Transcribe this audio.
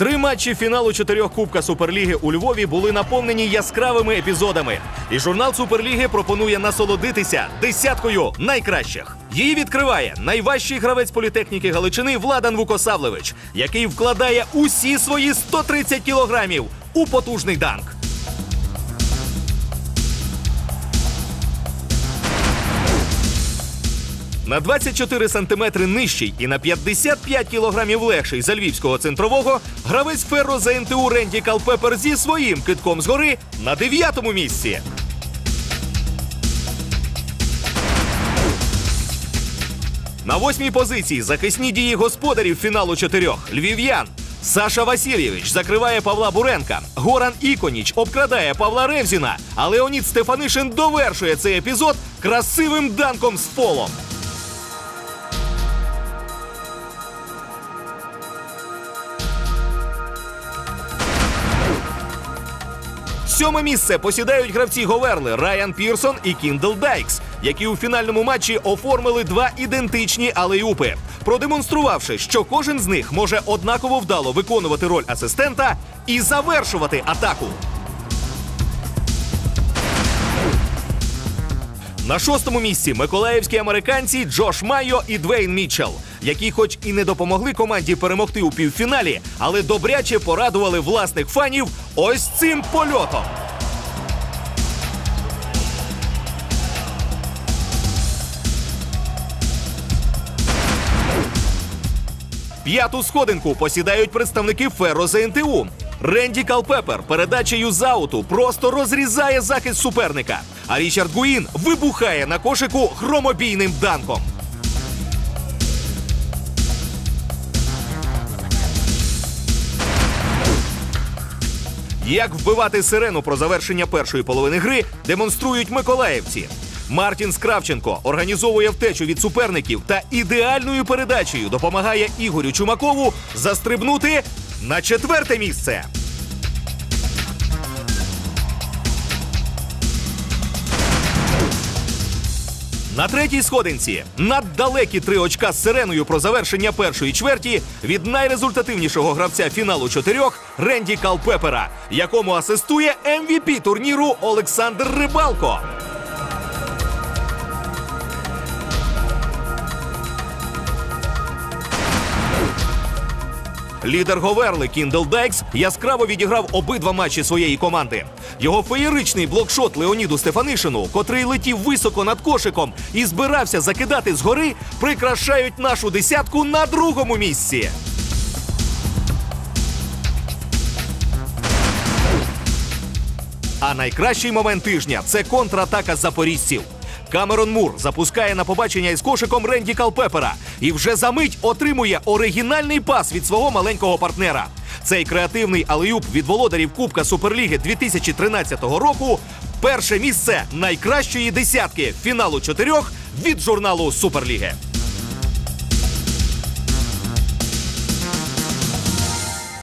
Три матчі фіналу чотирьох Кубка Суперліги у Львові були наповнені яскравими епізодами. І журнал Суперліги пропонує насолодитися десяткою найкращих. Її відкриває найважчий гравець політехніки Галичини Владан Вукосавлевич, який вкладає усі свої 130 кілограмів у потужний данк. На 24 сантиметри нижчий і на 55 кілограмів легший за львівського центрового гравець Ферро за НТУ Ренді Калпепер зі своїм китком згори на дев'ятому місці. На восьмій позиції захисні дії господарів фіналу чотирьох львів'ян. Саша Васильєвич закриває Павла Буренка. Горан Іконіч обкрадає Павла Ревзіна. А Леонід Стефанишин довершує цей епізод красивим данком з полом. Сьоме місце посідають гравці Говерли Райан Пірсон і Кіндл Дайкс, які у фінальному матчі оформили два ідентичні алеюпи, продемонструвавши, що кожен з них може однаково вдало виконувати роль асистента і завершувати атаку. На шостому місці миколаївські американці Джош Майо і Двейн Мітчелл, які, хоч і не допомогли команді перемогти у півфіналі, але добряче порадували власних фанів ось цим польотом. П'яту сходинку посідають представники Ферро ЗНТУ. Ренді Калпепер передачею з ауту просто розрізає захист суперника. А Річард Гуїн вибухає на кошику громобійним данком. Як вбивати сирену про завершення першої половини гри, демонструють миколаївці. Мартін Скравченко організовує втечу від суперників та ідеальною передачею допомагає Ігорю Чумакову застрибнути на четверте місце. На третій сходинці наддалекі три очка з сиреною про завершення першої чверті від найрезультативнішого гравця фіналу чотирьох Ренді Калпепера, якому асистує MVP турніру Олександр Рибалко. Лідер Говерли Кіндл Дайкс яскраво відіграв обидва матчі своєї команди. Його феєричний блокшот Леоніду Стефанишину, котрий летів високо над кошиком і збирався закидати згори, прикрашають нашу десятку на другому місці. А найкращий момент тижня це контратака запорізців. Камерон Мур запускає на побачення із кошиком Ренді Калпепера і вже за мить отримує оригінальний пас від свого маленького партнера. Цей креативний алеюб від володарів Кубка Суперліги 2013 року. Перше місце найкращої десятки фіналу чотирьох від журналу Суперліги.